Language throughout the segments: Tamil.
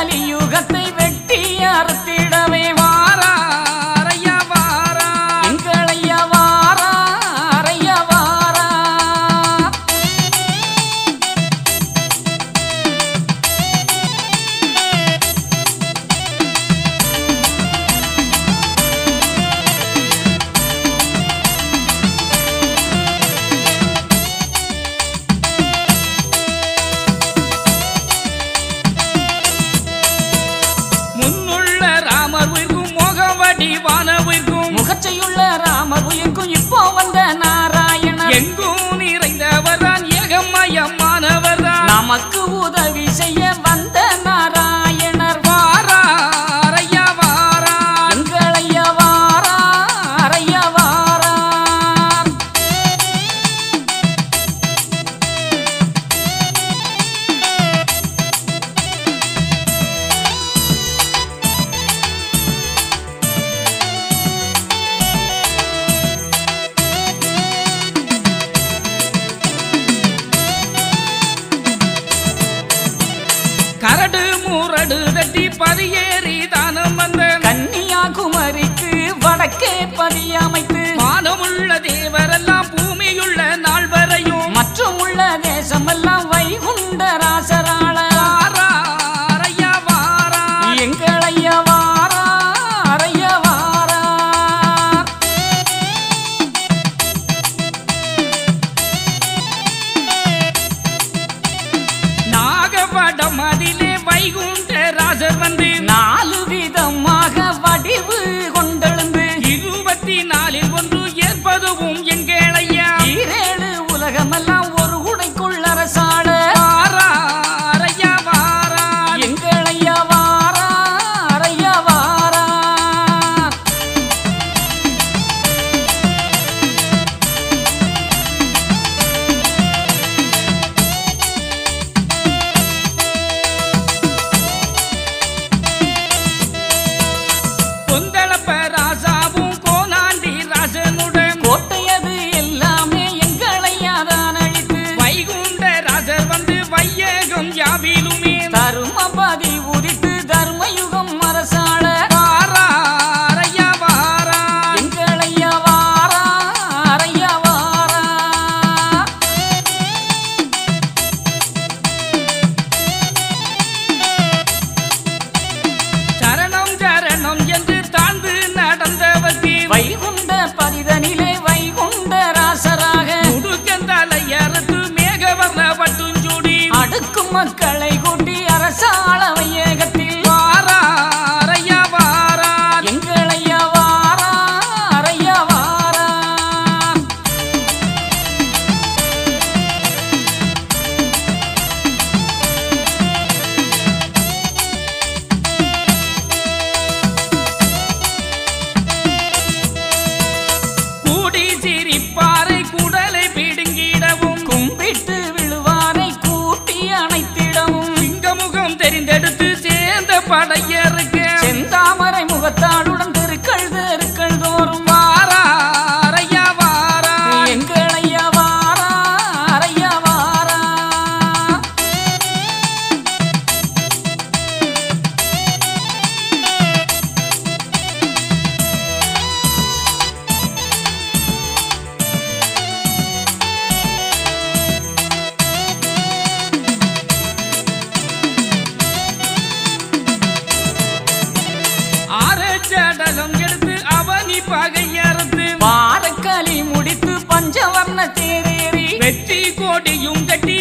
కలియుగత இப்போ வந்த நாராயணன். எங்கும் நிறைந்தவர் தான் ஏகமயமானவர் தான் நமக்கு உதவி ஊரடு தட்டி பதியேறி தானம் வந்த கன்னியாகுமரிக்கு வடக்கே பதியமைத்து மானமுள்ள தேவர் நாளில் ஒன்று ஏற்பதுவும் எங்கேளை பதிதனிலே வைகுண்ட ராசராக முடுக்கந்தால் ஐயறுத்து மேகவர்ண பட்டுஞ்சூடி. அடுக்கும் மக்களை கூட்டி அரசாள சேரேறி வெற்றி கோடியும் கட்டி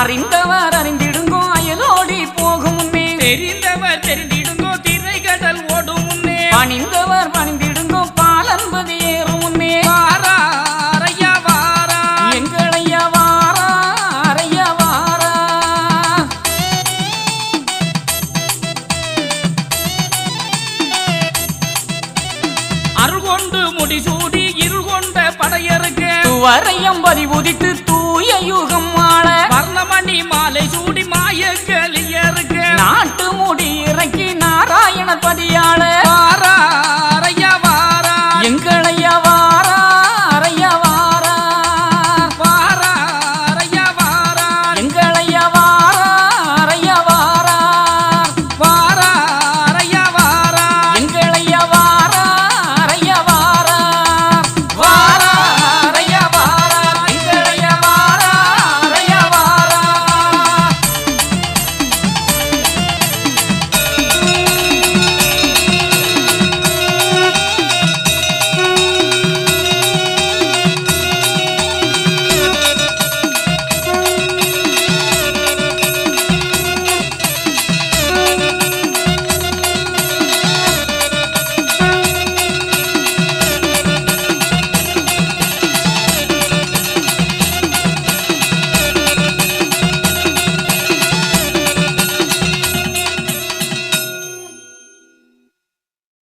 அறிந்தவர் அறிந்திடுங்கோ அயலோடி போகும் முன்னே. தெரிந்தவர் தெரிந்திடுங்கோ திரை கடல் ஓடும் முன்னே. பணிந்தவர் பணிந்திடுங்கோ பால் என்பது ஏறும் முன்னே. வாரையா வாரா. எங்களையா வாரா அரையா வாரா. அருள் கொண்டு முடிசூடி இருள் கொண்ட படையருக்கு. வரையம் பறி உதித்து மலையாள